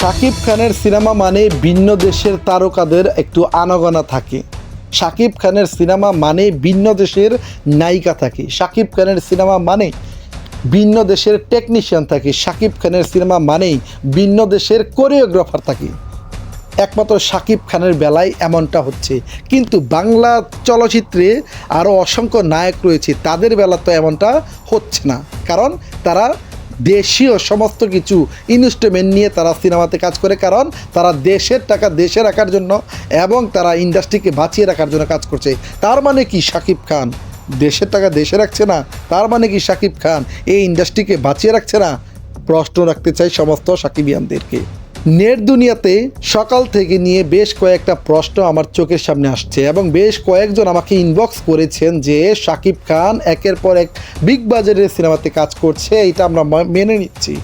শাকিব খানের সিনেমা মানে ভিন্ন দেশের তারকাদের একটু আনাগোনা থাকে। শাকিব খানের সিনেমা মানে ভিন্ন দেশের নায়িকা থাকে। শাকিব খানের সিনেমা মানে ভিন্ন দেশের টেকনিশিয়ান থাকে। শাকিব খানের সিনেমা মানেই ভিন্ন দেশের কোরিওগ্রাফার থাকে। একমাত্র শাকিব খানের বেলায় এমনটা হচ্ছে। কিন্তু বাংলা চলচ্চিত্রে আরও অসংখ্য নায়ক রয়েছে। তাদের বেলা তো এমনটা হচ্ছে না। কারণ তারা দেশীয় সমস্ত কিছু ইনস্ট্রুমেন্ট নিয়ে তারা সিনেমাতে কাজ করে, কারণ তারা দেশের টাকা দেশে রাখার জন্য এবং তারা ইন্ডাস্ট্রিকে বাঁচিয়ে রাখার জন্য কাজ করছে। তার মানে কি শাকিব খান? দেশের টাকা দেশে রাখছে না? তার মানে কি শাকিব খান এই ইন্ডাস্ট্রিকে বাঁচিয়ে রাখছে না? প্রশ্ন রাখতে চাই সমস্ত সাকিবিয়ানদেরকে নেট দুনিয়াতে সকাল থেকে নিয়ে বেশ কয়েকটা প্রশ্ন আমার চোখের সামনে আসছে এবং বেশ কয়েকজন আমাকে ইনবক্স করেছেন যে শাকিব খান একের পর এক বিগ বাজারের সিনেমাতে কাজ করছে এটা আমরা মেনে নিচ্ছি।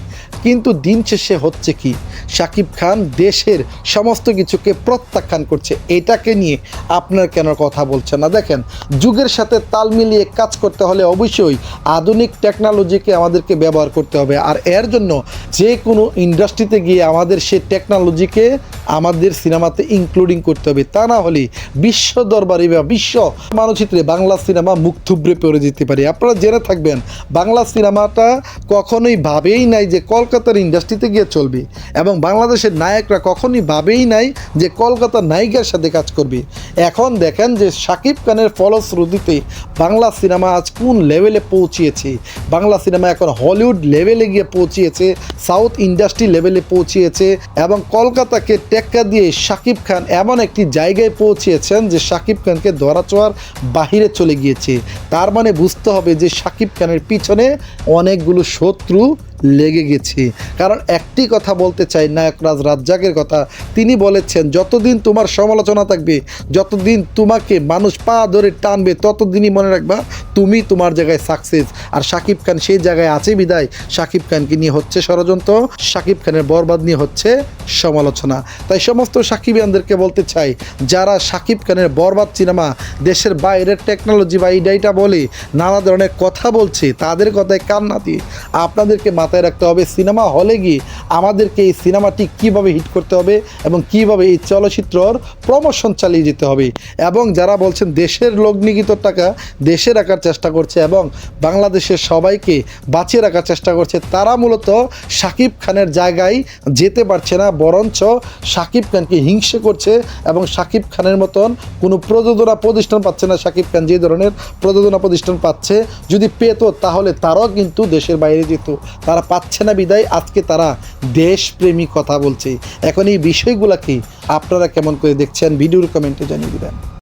কিন্তু দিন শেষে হচ্ছে কি? শাকিব খান দেশের সমস্ত কিছুকে প্রত্যাখ্যান করছে। এটাকে নিয়ে আপনার কেন কথা বলছে না? দেখেন, যুগের সাথে তাল মিলিয়ে কাজ করতে হলে অবশ্যই আধুনিক টেকনোলজিকে আমাদেরকে ব্যবহার করতে হবে। আর এর জন্য যে কোনো ইন্ডাস্ট্রিতে গিয়ে আমাদের সেই টেকনোলজিকে আমাদের সিনেমাতে ইনক্লুডিং করতে হবে। তা না হলে বিশ্ব দরবারে বা বিশ্ব মানচিত্রে বাংলা সিনেমা মুখ থুবড়ে পড়ে যেতে পারে। আপনারা জেনে থাকবেন, বাংলা সিনেমাটা কখনোই ভাবেই নাই যে কলকাতার ইন্ডাস্ট্রিতে গিয়ে চলবে এবং বাংলাদেশের নায়করা কখনোই ভাবেই নাই যে কলকাতার নায়িকার সাথে কাজ করবে। এখন দেখেন যে শাকিব খানের ফলশ্রুতিতে বাংলা সিনেমা আজ কোন লেভেলে পৌঁছিয়েছে? বাংলা সিনেমা এখন হলিউড লেভেলে গিয়ে পৌঁছিয়েছে, সাউথ ইন্ডাস্ট্রি লেভেলে পৌঁছিয়েছে এবং কলকাতাকে টেক্কা দিয়ে শাকিব খান এমন একটি জায়গায় পৌঁছিয়েছেন যে শাকিব খানকে ধরাছোঁয়ার বাহিরে চলে গিয়েছে। তার মানে বুঝতে হবে যে শাকিব খানের পিছনে অনেকগুলো শত্রু লেগে গেছে। কারণ একটি কথা বলতে চাই নায়করাজ রাজ্জাকের কথা। তিনি বলেছেন, যতদিন তোমার সমালোচনা থাকবে, যতদিন তোমাকে মানুষ পা ধরে টানবে, ততদিনই মনে রাখবা তুমি তোমার জায়গায় সাকসেস আর শাকিব খান সেই জায়গায় আছে বিদায়। শাকিব খানকে নিয়ে হচ্ছে ষড়যন্ত্র। শাকিব খানের বরবাদ নিয়ে হচ্ছে সমালোচনা। তাই সমস্ত সাকিবিয়ানদেরকে বলতে চাই, যারা শাকিব খানের বরবাদ সিনেমা, দেশের বাইরের টেকনোলজি বা এইটা বলে নানা ধরনের কথা বলছে, তাদের কথায় কান দিয়ে আপনাদেরকে মাথায় রাখতে হবে, সিনেমা হলে গিয়ে আমাদেরকে এই সিনেমাটি কীভাবে হিট করতে হবে এবং কীভাবে এই চলচ্চিত্রর প্রমোশন চালিয়ে যেতে হবে? এবং যারা বলছেন দেশের লগ্নিগত টাকা দেশে রাখার চেষ্টা করছে এবং বাংলাদেশের সবাইকে বাঁচিয়ে রাখার চেষ্টা করছে, তারা মূলত শাকিব খানের জায়গায় যেতে পারছে না, বরঞ্চ শাকিব খানকে হিংসে করছে এবং শাকিব খানের মতন কোনো প্রযোজনা প্রতিষ্ঠান পাচ্ছে না। শাকিব খান যে ধরনের প্রযোজনা প্রতিষ্ঠান পাচ্ছে, যদি পেতো তাহলে তারাও কিন্তু দেশের বাইরে যেত। তারা পাচ্ছে না বিদায়, আজকে তারা দেশপ্রেমী কথা বলছি। এখন এই বিষয়গুলোকে আপনারা কেমন করে দেখছেন? ভিডিওর কমেন্টে জানিয়ে দিবেন।